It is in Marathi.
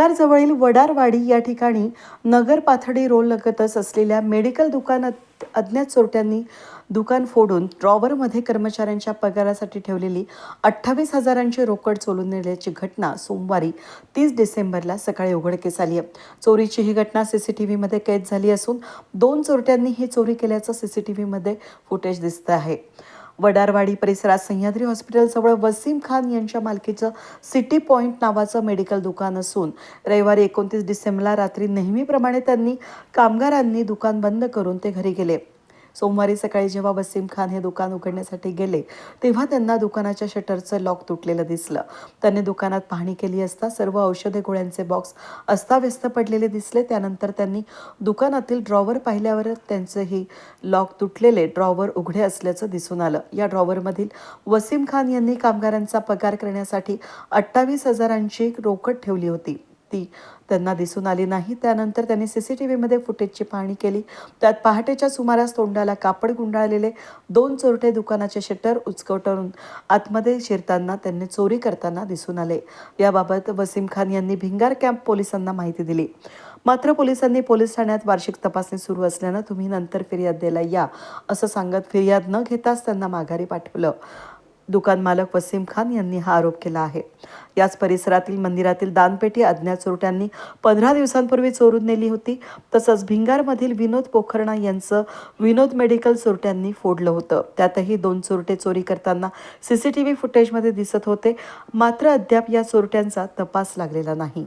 भिलारजवळील वडारवाडी या ठिकाणी नगर पाथडी रोड लगतच असलेल्या मेडिकल दुकानात अज्ञात चोरट्यांनी दुकान फोडून ड्रॉवरमध्ये कर्मचाऱ्यांच्या पगारासाठी ठेवलेली अठ्ठावीस हजारांची रोकड चोलून नेल्याची घटना सोमवारी तीस डिसेंबरला सकाळी उघडकीस आली आहे. चोरीची ही घटना सीसीटीव्हीमध्ये कैद झाली असून दोन चोरट्यांनी ही चोरी केल्याचं सीसीटीव्हीमध्ये फुटेज दिसतं आहे. वडारवाडी परिसरात सह्याद्री हॉस्पिटलजवळ वसीम खान यांच्या मालकीचं सिटी पॉईंट नावाचं मेडिकल दुकान असून रविवारी एकोणतीस डिसेंबरला रात्री नेहमीप्रमाणे त्यांनी कामगारांनी दुकान बंद करून ते घरी गेले. सोमवारी सकाळी जेव्हा वसीम खान हे दुकान उघडण्यासाठी गेले तेव्हा त्यांना दुकानाच्या शटरचं लॉक तुटलेलं दिसलं. त्यांनी दुकानात पाहणी केली असता सर्व औषधे गोळ्यांचे बॉक्स अस्ताव्यस्त पडलेले दिसले. त्यानंतर त्यांनी दुकानातील ड्रॉवर पाहिल्यावर त्यांचेही लॉक तुटलेले ड्रॉवर उघडे असल्याचं दिसून आलं. या ड्रॉवरमधील वसीम खान यांनी कामगारांचा पगार करण्यासाठी अठ्ठावीस हजारांची रोकड ठेवली होती. ती त्यांना दिसून आली नाही. त्यानंतर त्यांनी सी सी टी व्हीमध्ये फुटेजची पाहणी केली. त्यात पहाटेच्या सुमारास तोंडाला कापड गुंडाळलेले दोन चोरटे दुकानाचे शटर उचकटून आतमध्ये शिरताना त्यांनी चोरी करताना दिसून आले. याबाबत वसीम खान यांनी भिंगार कॅम्प पोलिसांना माहिती दिली. मात्र पोलिसांनी पोलीस ठाण्यात वार्षिक तपासणी सुरू असल्यानं तुम्ही नंतर फिर्याद द्यायला या असं सांगत फिर्याद न घेताच त्यांना माघारी पाठवलं. दुकान मालक वसीम खान यांनी हा आरोप केला आहे. याच परिसरातील मंदिरातील दानपेटी अज्ञात चोरट्यांनी पंधरा दिवसांपूर्वी चोरून नेली होती. तसंच भिंगारमधील विनोद पोखरणा यांचं विनोद मेडिकल चोरट्यांनी फोडलं होतं. त्यातही दोन चोरटे चोरी करताना सीसीटीव्ही फुटेजमध्ये दिसत होते. मात्र अद्याप या चोरट्यांचा तपास लागलेला नाही.